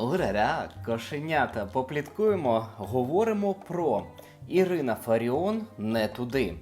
Ураря, кошенята, попліткуємо, говоримо про Ірина Фаріон не туди,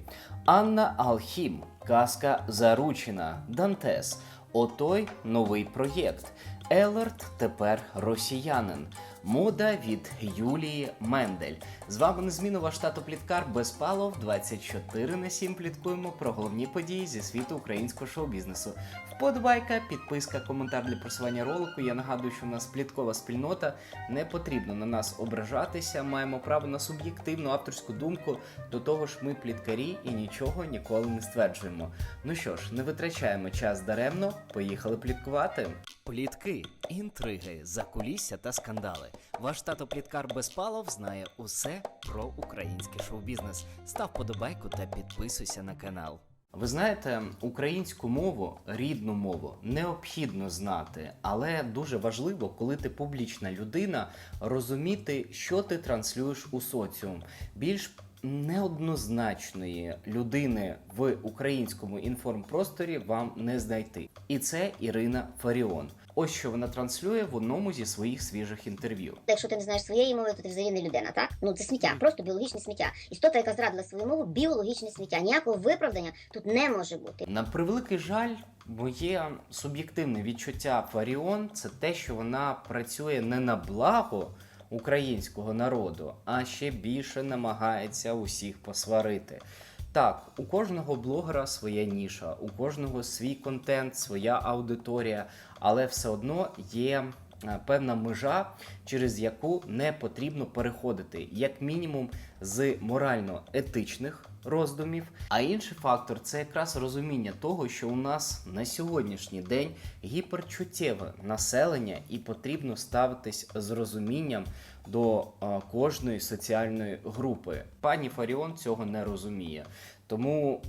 Анна Алхім, казка Заручена, Дантес, Отой новий проєкт. Елерт тепер росіянин. Мода від Юлії Мендель. З вами незмінно ваш тато Пліткар Безпалов. 24 на 7 пліткуємо про головні події зі світу українського шоу-бізнесу. Вподобайка, підписка, коментар для просування ролику. Я нагадую, що в нас пліткова спільнота. Не потрібно на нас ображатися. Маємо право на суб'єктивну авторську думку. До того ж, ми пліткарі і нічого ніколи не стверджуємо. Ну що ж, не витрачаємо час даремно. Поїхали пліткувати. Плітки, інтриги, закулісся та скандали. Ваш тато Пліткар Безпалов знає усе про український шоу-бізнес. Став подобайку та підписуйся на канал. Ви знаєте, українську мову, рідну мову необхідно знати, але дуже важливо, коли ти публічна людина, розуміти, що ти транслюєш у соціум. Більш неоднозначної людини в українському інформпросторі вам не знайти. І це Ірина Фаріон. Ось що вона транслює в одному зі своїх свіжих інтерв'ю. Якщо ти не знаєш своєї мови, то ти взагалі не людина, так? Ну це сміття, просто біологічне сміття. Істота, яка зрадила свою мову, біологічне сміття. Ніякого виправдання тут не може бути. На превеликий жаль, моє суб'єктивне відчуття Фаріон це те, що вона працює не на благо українського народу, а ще більше намагається усіх посварити. Так, у кожного блогера своя ніша, у кожного свій контент, своя аудиторія, але все одно є е, певна межа, через яку не потрібно переходити, як мінімум з морально-етичних роздумів. А інший фактор це якраз розуміння того, що у нас на сьогоднішній день гіперчуттєве населення, і потрібно ставитись з розумінням до е, кожної соціальної групи. Пані Фаріон цього не розуміє. Тому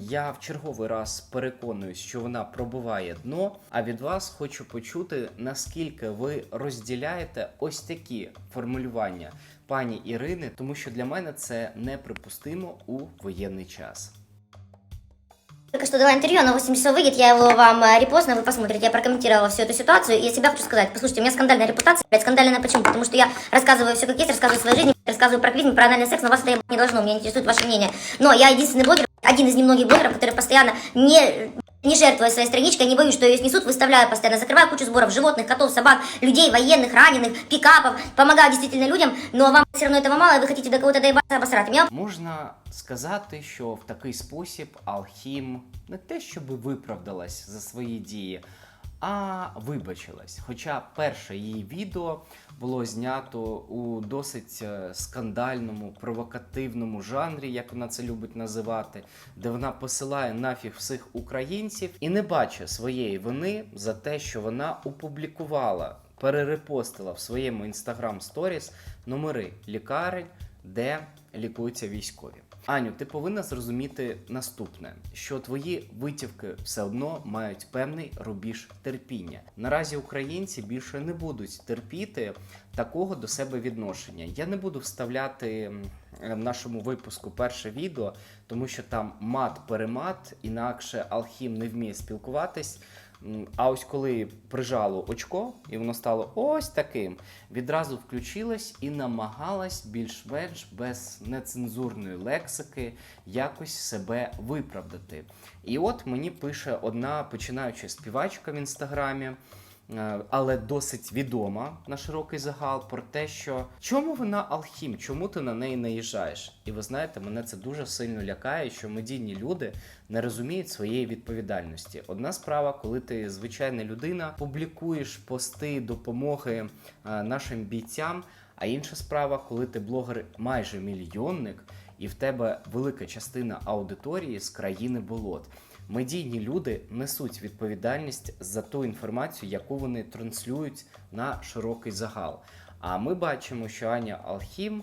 я в черговий раз переконуюсь, що вона пробиває дно. А від вас хочу почути, наскільки ви розділяєте ось такі формулювання пані Ірини, тому що для мене це неприпустимо у воєнний час. Только что дала интервью, оно 8 часов выйдет, я его вам э, репостну, вы посмотрите. Я прокомментировала всю эту ситуацию, и от себя хочу сказать. Послушайте, у меня скандальная репутация. Блядь, скандальная почему? Потому что я рассказываю все как есть, рассказываю о своей жизни, рассказываю про клизму, про анальный секс, но вас это ебать не должно, меня интересует ваше мнение. Но я единственный блогер, один из немногих блогеров, который постоянно не не жертвуя своей страничкой, не боюсь, что ее снесут, выставляю постоянно, закрываю кучу сборов животных, котов, собак, людей, военных, раненых, пикапов, помогаю действительно людям, но вам все равно этого мало, и вы хотите до кого-то доебаться, обосрать. Меня Можна сказати, що в такий спосіб Алхім не те, щоб виправдалась за свої дії, а вибачилась. Хоча перше її відео було знято у досить е, скандальному, провокативному жанрі, як вона це любить називати, де вона посилає нафіг всіх українців і не бачить своєї вини за те, що вона опублікувала, перерепостила в своєму інстаграм сторіс номери лікарень, де лікуються військові. Аню, ти повинна зрозуміти наступне: що твої витівки все одно мають певний рубіж терпіння. Наразі українці більше не будуть терпіти такого до себе відношення. Я не буду вставляти в нашому випуску перше відео, тому що там мат-перемат, інакше Алхім не вміє спілкуватись. А ось коли прижало очко, і воно стало ось таким, відразу включилась і намагалась більш-менш без нецензурної лексики якось себе виправдати. І от мені пише одна починаюча співачка в інстаграмі. Е, Але досить відома на широкий загал про те, що чому вона алхім, чому ти на неї наїжджаєш? І ви знаєте, мене це дуже сильно лякає, що медійні люди не розуміють своєї відповідальності. Одна справа, коли ти звичайна людина, публікуєш пости допомоги е, нашим бійцям. А інша справа, коли ти блогер майже мільйонник, і в тебе велика частина аудиторії з країни болот. Медійні люди несуть відповідальність за ту інформацію, яку вони транслюють на широкий загал. А ми бачимо, що Аня Алхім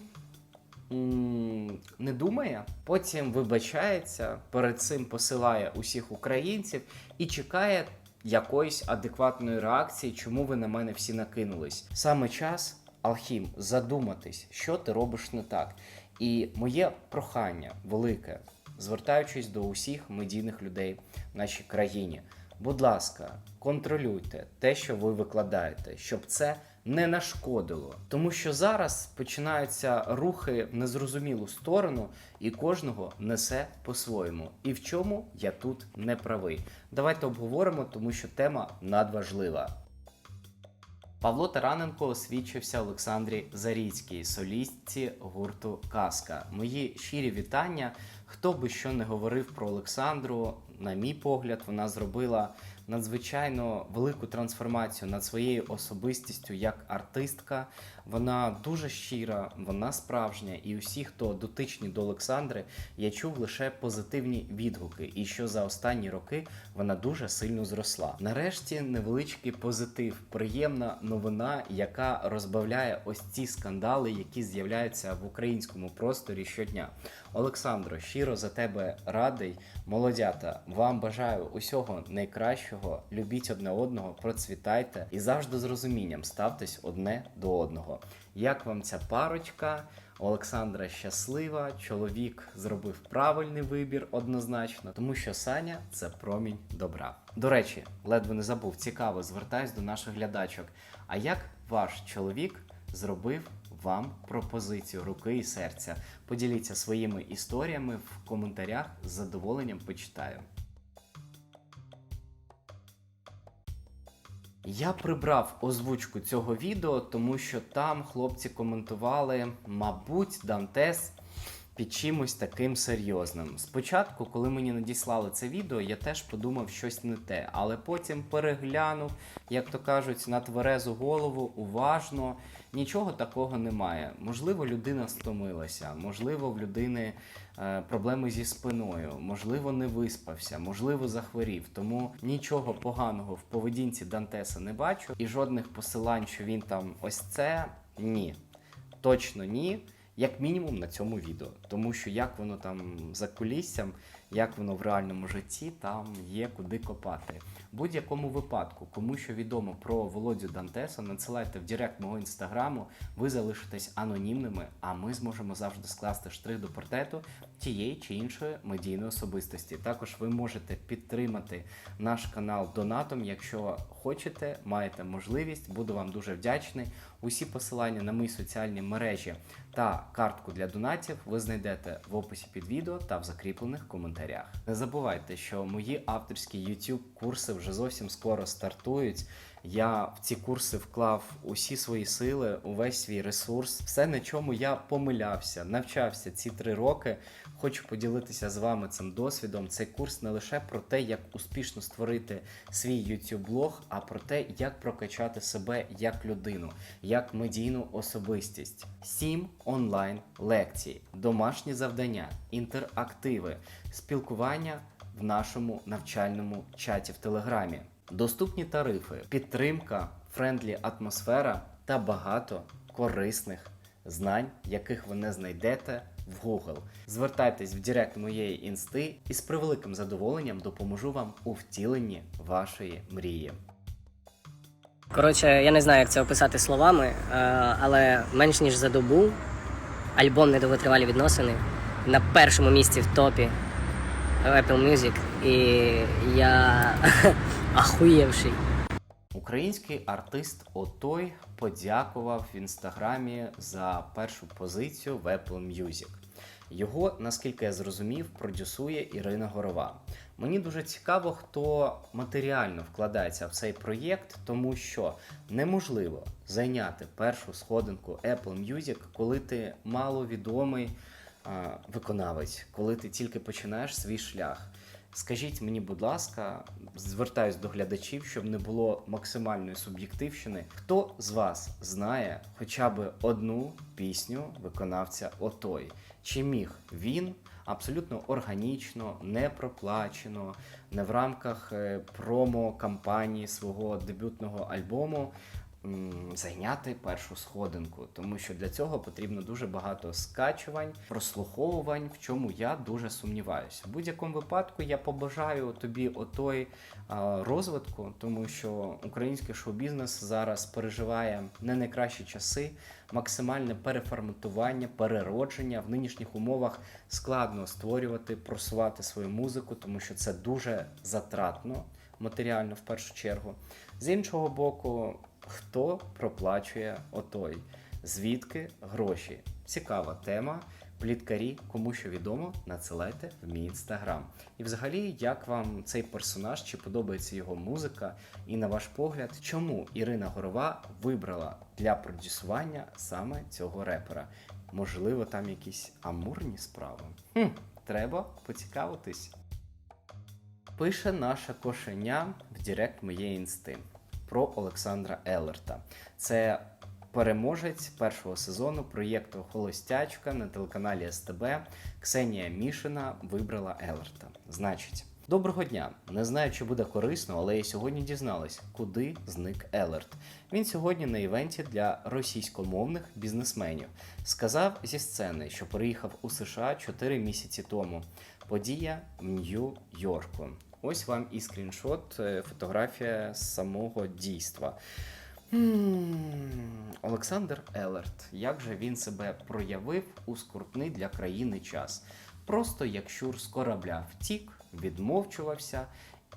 не думає, потім вибачається, перед цим посилає усіх українців і чекає якоїсь адекватної реакції, чому ви на мене всі накинулись. Саме час, Алхім, задуматись, що ти робиш не так. І моє прохання велике, звертаючись до усіх медійних людей в нашій країні. Будь ласка, контролюйте те, що ви викладаєте, щоб це не нашкодило, тому що зараз починаються рухи в незрозумілу сторону, і кожного несе по-своєму. І в чому я тут не правий. Давайте обговоримо, тому що тема надважлива. Павло Тараненко освідчився Олександрі Заріцькій, солістці гурту Казка. Мої щирі вітання. Хто би що не говорив про Олександру, на мій погляд, вона зробила надзвичайно велику трансформацію над своєю особистістю як артистка. Вона дуже щира, вона справжня, і усі, хто дотичні до Олександри, я чув лише позитивні відгуки. І що за останні роки вона дуже сильно зросла. Нарешті невеличкий позитив, приємна новина, яка розбавляє ось ці скандали, які з'являються в українському просторі щодня. Олександро, щиро за тебе радий. Молодята, вам бажаю усього найкращого. Любіть одне одного, процвітайте і завжди з розумінням ставтесь одне до одного. Як вам ця парочка? Олександра щаслива, чоловік зробив правильний вибір однозначно, тому що Саня це промінь добра. До речі, ледве не забув, цікаво, звертаюсь до наших глядачок. А як ваш чоловік зробив вам пропозицію руки і серця? Поділіться своїми історіями в коментарях з задоволенням почитаю. Я прибрав озвучку цього відео, тому що там хлопці коментували, мабуть, Дантес під чимось таким серйозним. Спочатку, коли мені надіслали це відео, я теж подумав щось не те, але потім переглянув, як то кажуть, на тверезу голову, уважно. Нічого такого немає. Можливо, людина стомилася, можливо, в людини е, проблеми зі спиною, можливо, не виспався, можливо, захворів. Тому нічого поганого в поведінці Дантеса не бачу, і жодних посилань, що він там ось це ні. Точно ні. Як мінімум на цьому відео, тому що як воно там за куліссям, як воно в реальному житті, там є куди копати. Будь-якому випадку, кому що відомо про Володю Дантеса, надсилайте в директ мого інстаграму, ви залишитесь анонімними, а ми зможемо завжди скласти штрих до портрету тієї чи іншої медійної особистості. Також ви можете підтримати наш канал донатом, якщо хочете, маєте можливість. Буду вам дуже вдячний. Усі посилання на мої соціальні мережі та картку для донатів ви знайдете в описі під відео та в закріплених коментарях. Не забувайте, що мої авторські YouTube курси вже зовсім скоро стартують. Я в ці курси вклав усі свої сили, увесь свій ресурс, все на чому я помилявся, навчався ці три роки. Хочу поділитися з вами цим досвідом. Цей курс не лише про те, як успішно створити свій YouTube блог, а про те, як прокачати себе як людину, як медійну особистість. Сім онлайн лекцій, домашні завдання, інтерактиви, спілкування в нашому навчальному чаті в Телеграмі. Доступні тарифи, підтримка, френдлі атмосфера та багато корисних знань, яких ви не знайдете в Google. Звертайтесь в директ моєї інсти і з превеликим задоволенням допоможу вам у втіленні вашої мрії. Коротше, я не знаю, як це описати словами, е, але менш ніж за добу альбом недовитривалі відносини на першому місці в топі Apple Music. І я ахуєвший. Український артист Отой подякував в інстаграмі за першу позицію в Apple Music. Його, наскільки я зрозумів, продюсує Ірина Горова. Мені дуже цікаво, хто матеріально вкладається в цей проєкт, тому що неможливо зайняти першу сходинку Apple Music, коли ти маловідомий а, виконавець, коли ти тільки починаєш свій шлях. Скажіть мені, будь ласка, звертаюсь до глядачів, щоб не було максимальної суб'єктивщини. Хто з вас знає хоча б одну пісню виконавця Отой? Чи міг він абсолютно органічно, не проплачено, не в рамках е, промо-кампанії свого дебютного альбому зайняти першу сходинку, тому що для цього потрібно дуже багато скачувань, прослуховувань, в чому я дуже сумніваюся. В будь-якому випадку я побажаю тобі отой розвитку, тому що український шоу-бізнес зараз переживає не найкращі часи, максимальне переформатування, переродження в нинішніх умовах складно створювати, просувати свою музику, тому що це дуже затратно матеріально в першу чергу. З іншого боку, Хто проплачує отой? Звідки гроші? Цікава тема. Пліткарі, кому що відомо, надсилайте в мій інстаграм. І взагалі, як вам цей персонаж, чи подобається його музика? І на ваш погляд, чому Ірина Горова вибрала для продюсування саме цього репера? Можливо, там якісь амурні справи? Хм, треба поцікавитись. Пише наше кошеня в Директ моєї інсти про Олександра Елерта. Це переможець першого сезону проєкту Холостячка на телеканалі СТБ. Ксенія Мішина вибрала Елерта. Значить. Доброго дня! Не знаю, чи буде корисно, але я сьогодні дізналась, куди зник Елерт. Він сьогодні на івенті для російськомовних бізнесменів. Сказав зі сцени, що приїхав у США 4 місяці тому. Подія в Нью-Йорку. Ось вам і скріншот, е, фотографія самого дійства. Олександр Елерт. Як же він себе проявив у скрутний для країни час? Просто як щур з корабля втік, відмовчувався,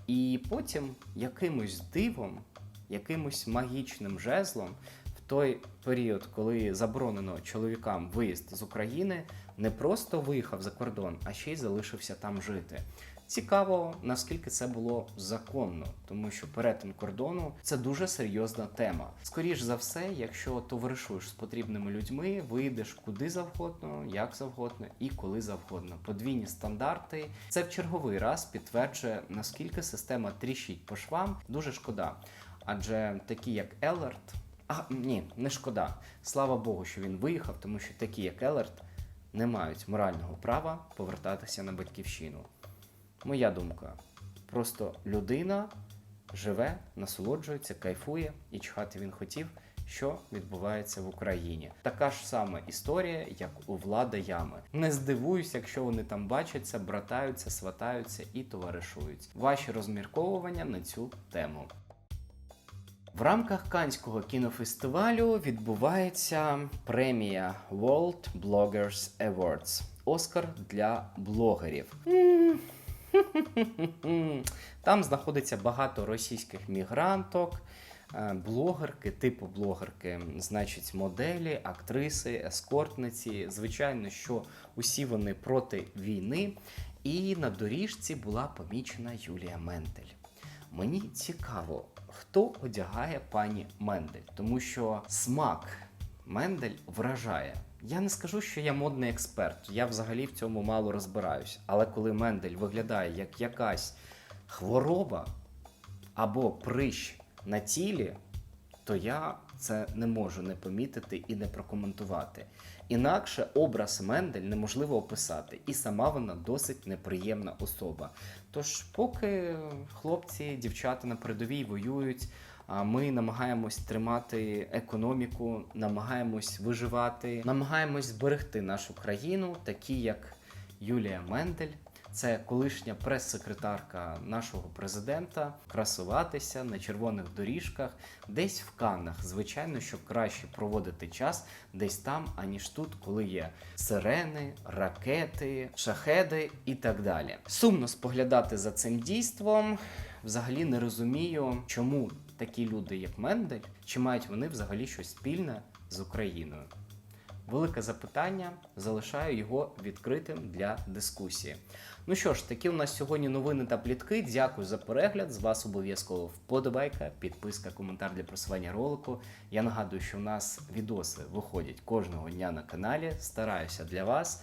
і потім якимось дивом, якимось магічним жезлом в той період, коли заборонено чоловікам виїзд з України, не просто виїхав за кордон, а ще й залишився там жити. Цікаво, наскільки це було законно, тому що перетин кордону це дуже серйозна тема. Скоріш за все, якщо товаришуєш з потрібними людьми, вийдеш куди завгодно, як завгодно і коли завгодно. Подвійні стандарти це в черговий раз підтверджує, наскільки система тріщить по швам. Дуже шкода. Адже такі, як Елерт, а ні, не шкода. Слава Богу, що він виїхав, тому що такі, як Елерт, не мають морального права повертатися на батьківщину. Моя думка. Просто людина живе, насолоджується, кайфує і чхати він хотів, що відбувається в Україні. Така ж сама історія, як у влада ями. Не здивуюсь, якщо вони там бачаться, братаються, сватаються і товаришують. Ваші розмірковування на цю тему. В рамках Канського кінофестивалю відбувається премія World Bloggers Awards Оскар для блогерів. Там знаходиться багато російських мігранток, е, блогерки, типу блогерки, значить, моделі, актриси, ескортниці. Звичайно, що усі вони проти війни. І на доріжці була помічена Юлія Мендель. Мені цікаво, хто одягає пані Мендель, тому що смак Мендель вражає. Я не скажу, що я модний експерт, я взагалі в цьому мало розбираюсь. Але коли Мендель виглядає як якась хвороба або прищ на тілі, то я це не можу не помітити і не прокоментувати. Інакше образ Мендель неможливо описати, і сама вона досить неприємна особа. Тож, поки хлопці, дівчата на передовій воюють, ми намагаємось тримати економіку, намагаємось виживати, намагаємось зберегти нашу країну, такі як Юлія Мендель. Це колишня прес-секретарка нашого президента, красуватися на червоних доріжках, десь в Каннах. Звичайно, що краще проводити час десь там, аніж тут, коли є сирени, ракети, шахеди і так далі. Сумно споглядати за цим дійством. Взагалі не розумію, чому такі люди, як Мендель, чи мають вони взагалі щось спільне з Україною. Велике запитання, залишаю його відкритим для дискусії. Ну що ж, такі у нас сьогодні новини та плітки. Дякую за перегляд. З вас обов'язково вподобайка, підписка, коментар для просування ролику. Я нагадую, що у нас відоси виходять кожного дня на каналі. Стараюся для вас.